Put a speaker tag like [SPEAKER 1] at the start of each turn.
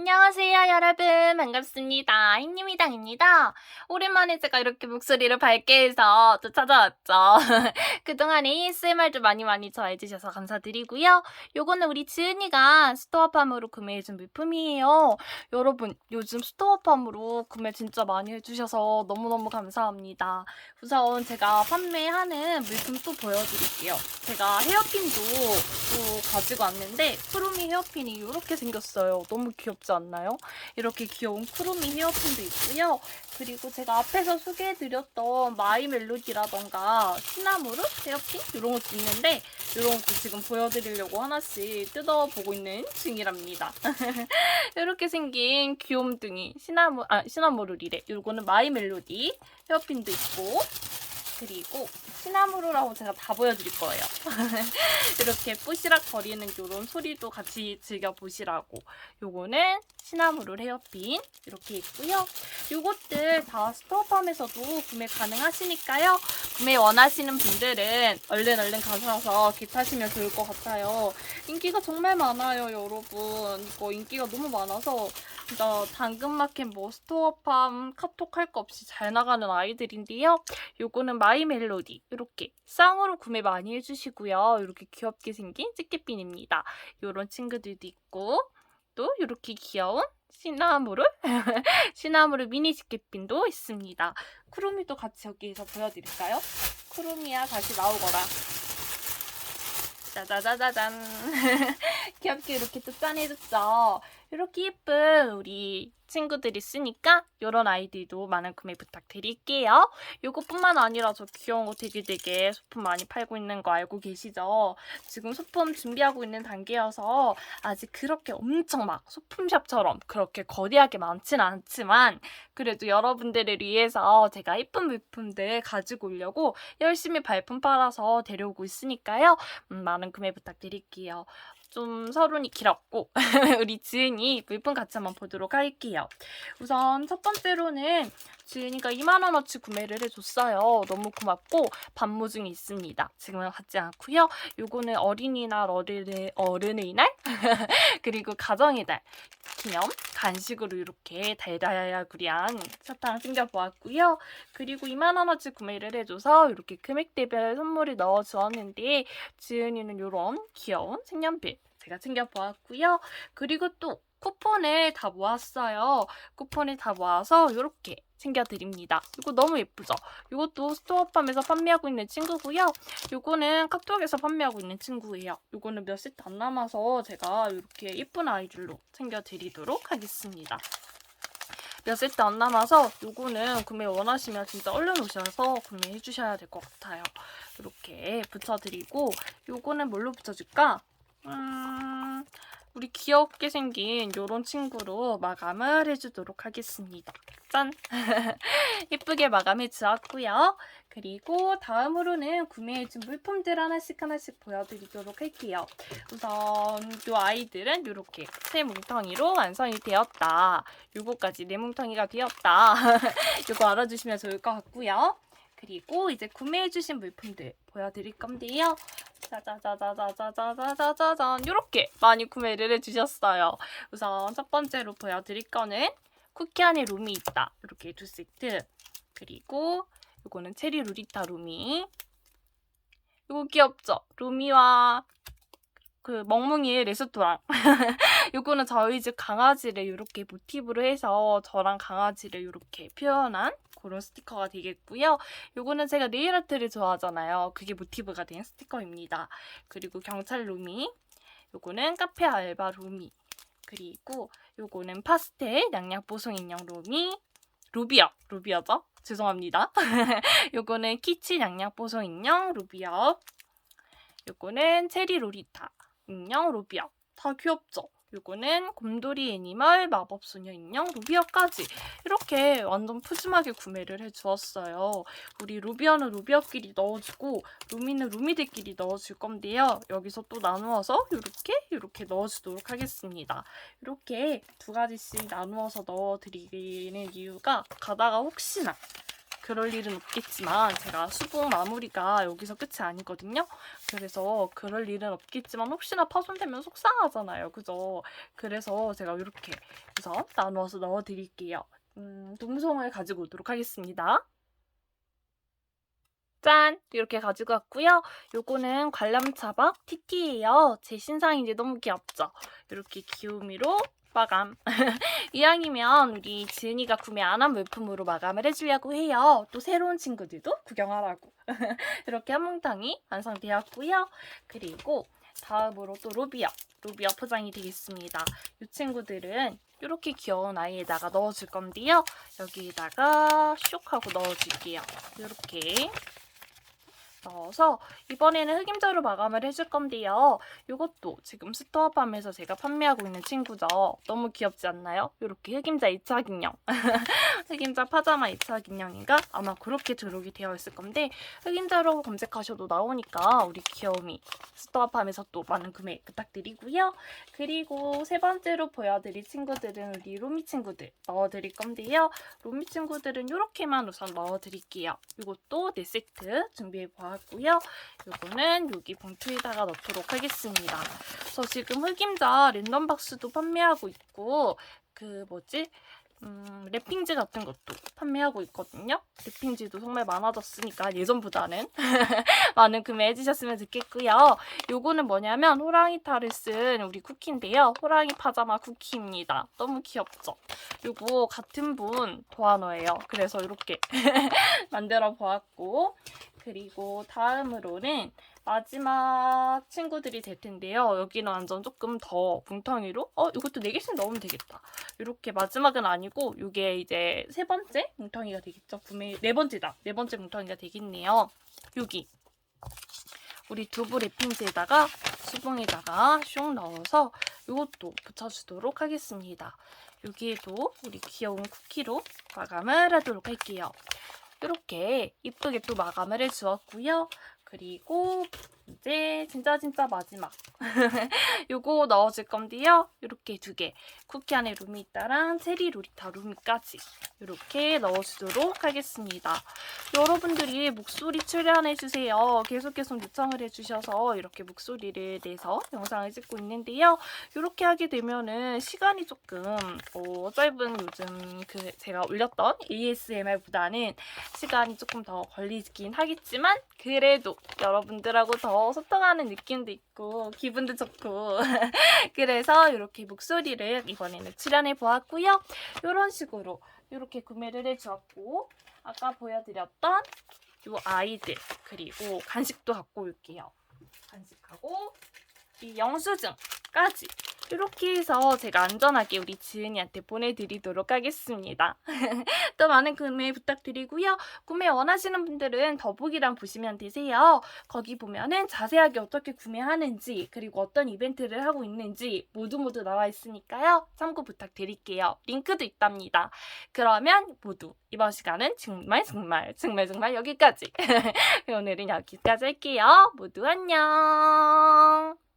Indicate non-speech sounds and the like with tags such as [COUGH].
[SPEAKER 1] 안녕하세요, 여러분. 반갑습니다. 흰님이당입니다. 오랜만에 제가 이렇게 목소리를 밝게 해서 또 찾아왔죠. [LAUGHS] 그동안 ASMR도 많이 많이 좋아해주셔서 감사드리고요. 요거는 우리 지은이가 스토어팜으로 구매해준 물품이에요. 여러분, 요즘 스토어팜으로 구매 진짜 많이 해주셔서 너무너무 감사합니다. 우선 제가 판매하는 물품 또 보여드릴게요. 제가 헤어핀도 또 가지고 왔는데 크루미 헤어핀이 이렇게 생겼어요. 너무 귀엽 지 않나요? 이렇게 귀여운 크루미 헤어핀도 있고요. 그리고 제가 앞에서 소개해드렸던 마이 멜로디라던가 시나무르 헤어핀 이런 것도 있는데 이런 것도 지금 보여드리려고 하나씩 뜯어보고 있는 중이랍니다. [LAUGHS] 이렇게 생긴 귀염둥이 시나무 아 시나무르리래. 이거는 마이 멜로디 헤어핀도 있고 그리고 시나무르라고 제가 다 보여드릴 거예요. [LAUGHS] 이렇게 뿌시락 거리는 이런 소리도 같이 즐겨보시라고. 요거는 시나무르 헤어핀 이렇게 있고요. 요것들 다 스토어팜에서도 구매 가능하시니까요. 구매 원하시는 분들은 얼른 얼른 가셔서 기타시면 좋을 것 같아요. 인기가 정말 많아요, 여러분. 이거 인기가 너무 많아서 진짜 당근마켓 뭐 스토어팜 카톡 할 거 없이 잘 나가는 아이들인데요. 요거는 마이 멜로디 이렇게 쌍으로 구매 많이 해주시고요. 이렇게 귀엽게 생긴 찌개핀입니다. 요런 친구들도 있고 또 이렇게 귀여운 시나무르 [LAUGHS] 시나무르 미니 찌개핀도 있습니다. 크루미도 같이 여기에서 보여드릴까요? 크루미야 다시 나오거라. 짜자자자잔 [LAUGHS] 귀엽게 이렇게 또 짠해줬죠. 이렇게 예쁜 우리 친구들이 쓰니까 이런 아이들도 많은 구매 부탁드릴게요. 이것뿐만 아니라 저 귀여운 거 되게 되게 소품 많이 팔고 있는 거 알고 계시죠? 지금 소품 준비하고 있는 단계여서 아직 그렇게 엄청 막 소품샵처럼 그렇게 거대하게 많지는 않지만 그래도 여러분들을 위해서 제가 예쁜 물품들 가지고 오려고 열심히 발품 팔아서 데려오고 있으니까요. 음, 많은 구매 부탁드릴게요. 좀 서론이 길었고 [LAUGHS] 우리 지은이 물품 같이 한번 보도록 할게요. 우선 첫 번째로는 지은이가 2만 원어치 구매를 해줬어요. 너무 고맙고 반모중이 있습니다. 지금은 갖지 않고요. 요거는 어린이날 어른의 어른의 날 [LAUGHS] 그리고 가정의 달 기념 간식으로 이렇게 달달구리한 사탕 챙겨보았고요. 그리고 2만 원어치 구매를 해줘서 이렇게 금액대별 선물을 넣어주었는데 지은이는 이런 귀여운 색연필 제가 챙겨보았고요. 그리고 또 쿠폰을 다 모았어요. 쿠폰을 다 모아서 이렇게 챙겨드립니다. 이거 너무 예쁘죠? 이것도 스토어팜에서 판매하고 있는 친구고요. 이거는 카톡에서 판매하고 있는 친구예요. 이거는 몇 세트 안 남아서 제가 이렇게 예쁜 아이들로 챙겨드리도록 하겠습니다. 몇 세트 안 남아서 요거는 구매 원하시면 진짜 얼른 오셔서 구매해 주셔야 될 것 같아요. 이렇게 붙여드리고 요거는 뭘로 붙여줄까? 음, 우리 귀엽게 생긴 요런 친구로 마감을 해주도록 하겠습니다. 짠! [LAUGHS] 예쁘게 마감해 주었고요. 그리고 다음으로는 구매해준 물품들 하나씩 하나씩 보여드리도록 할게요. 우선 요 아이들은 이렇게 새 뭉텅이로 완성이 되었다. 요거까지 네 뭉텅이가 되었다. [LAUGHS] 요거 알아주시면 좋을 것 같고요. 그리고 이제 구매해주신 물품들 보여드릴 건데요. 짜자자자자자자자자잔 이렇게 많이 구매를 해주셨어요. 우선 첫 번째로 보여드릴 거는 쿠키 안에 룸이 있다. 이렇게 두 세트. 그리고 이거는 체리 루리타 루미. 이거 귀엽죠? 루미와 그 멍뭉이의 레스토랑. [LAUGHS] 요거는 저희 집 강아지를 이렇게 모티브로 해서 저랑 강아지를 이렇게 표현한 그런 스티커가 되겠고요. 요거는 제가 네일 아트를 좋아하잖아요. 그게 모티브가 된 스티커입니다. 그리고 경찰 루미. 요거는 카페 알바 루미. 그리고 요거는 파스텔 양약 보송 인형 루미. 루비업. 루비업죠? 죄송합니다. [LAUGHS] 요거는 키친 양약 보송 인형 루비업. 요거는 체리 로리타 인형 루비업. 다 귀엽죠? 요거는 곰돌이 애니멀 마법소녀 인형 루비어까지 이렇게 완전 푸짐하게 구매를 해주었어요. 우리 루비어는 루비어끼리 넣어주고 루미는 루미들끼리 넣어줄 건데요. 여기서 또 나누어서 이렇게 이렇게 넣어주도록 하겠습니다. 이렇게 두 가지씩 나누어서 넣어드리는 이유가 가다가 혹시나 그럴 일은 없겠지만 제가 수분 마무리가 여기서 끝이 아니거든요. 그래서 그럴 일은 없겠지만 혹시나 파손되면 속상하잖아요. 그죠? 그래서 제가 이렇게 우선 나누어서 넣어드릴게요. 음, 동송을 가지고 오도록 하겠습니다. 짠! 이렇게 가지고 왔고요. 요거는 관람차박 TT예요. 제 신상인데 너무 귀엽죠? 이렇게 귀요미로 마감. [LAUGHS] 이왕이면 우리 지은이가 구매 안 한 물품으로 마감을 해주려고 해요. 또 새로운 친구들도 구경하라고. [LAUGHS] 이렇게 한 몽땅이 완성되었고요. 그리고 다음으로 또 로비어. 로비어 포장이 되겠습니다. 이 친구들은 이렇게 귀여운 아이에다가 넣어줄 건데요. 여기에다가 쇽 하고 넣어줄게요. 이렇게 넣어서 이번에는 흑임자로 마감을 해줄 건데요. 이것도 지금 스토어팜에서 제가 판매하고 있는 친구죠. 너무 귀엽지 않나요? 이렇게 흑임자 2차 기념. [LAUGHS] 흑임자 파자마 2차 기념인가? 아마 그렇게 들어오게 되어 있을 건데 흑임자로 검색하셔도 나오니까 우리 귀여움이 스토어팜에서 또 많은 구매 부탁드리고요. 그리고 세 번째로 보여드릴 친구들은 우리 로미 친구들 넣어드릴 건데요. 로미 친구들은 이렇게만 우선 넣어드릴게요. 이것도 네 세트 준비해 보았 고요. 이거는 여기 봉투에다가 넣도록 하겠습니다. 저 지금 흑임자 랜덤 박스도 판매하고 있고 그 뭐지? 음, 랩핑지 같은 것도 판매하고 있거든요. 랩핑지도 정말 많아졌으니까 예전보다는 [LAUGHS] 많은 구매해 주셨으면 좋겠고요. 요거는 뭐냐면 호랑이 탈을 쓴 우리 쿠키인데요. 호랑이 파자마 쿠키입니다. 너무 귀엽죠? 요거 같은 분 도안어예요. 그래서 이렇게 [LAUGHS] 만들어 보았고 그리고 다음으로는 마지막 친구들이 될 텐데요. 여기는 완전 조금 더 뭉텅이로 어 이것도 4개씩 넣으면 되겠다. 이렇게 마지막은 아니고 이게 이제 세 번째 뭉텅이가 되겠죠. 분명히 네 번째다. 네 번째 뭉텅이가 되겠네요. 여기 우리 두부 랩핑지에다가 수봉에다가 슉 넣어서 이것도 붙여주도록 하겠습니다. 여기에도 우리 귀여운 쿠키로 마감을 하도록 할게요. 이렇게 이쁘게 또 마감을 해주었고요. 그리고 이제 진짜 진짜 마지막 [LAUGHS] 요거 넣어줄 건데요. 이렇게 두 개. 쿠키 안에 루미따랑 체리 로리타 루미까지 이렇게 넣어주도록 하겠습니다. 여러분들이 목소리 출연해주세요. 계속 계속 요청을 해주셔서 이렇게 목소리를 내서 영상을 찍고 있는데요. 이렇게 하게 되면은 시간이 조금 어, 짧은 요즘 그 제가 올렸던 ASMR보다는 시간이 조금 더 걸리긴 하겠지만 그래도 여러분들하고 더 소통하는 느낌도 있고 기분도 좋고 [LAUGHS] 그래서 이렇게 목소리를 이번에는 출연해 보았고요. 이런 식으로 이렇게 구매를 해주었고 아까 보여드렸던 이 아이들 그리고 간식도 갖고 올게요. 간식하고 이 영수증까지 이렇게 해서 제가 안전하게 우리 지은이한테 보내드리도록 하겠습니다. [LAUGHS] 또 많은 구매 부탁드리고요. 구매 원하시는 분들은 더보기란 보시면 되세요. 거기 보면은 자세하게 어떻게 구매하는지 그리고 어떤 이벤트를 하고 있는지 모두 모두 나와 있으니까요. 참고 부탁드릴게요. 링크도 있답니다. 그러면 모두 이번 시간은 정말 정말 정말 정말 여기까지. [LAUGHS] 오늘은 여기까지 할게요. 모두 안녕.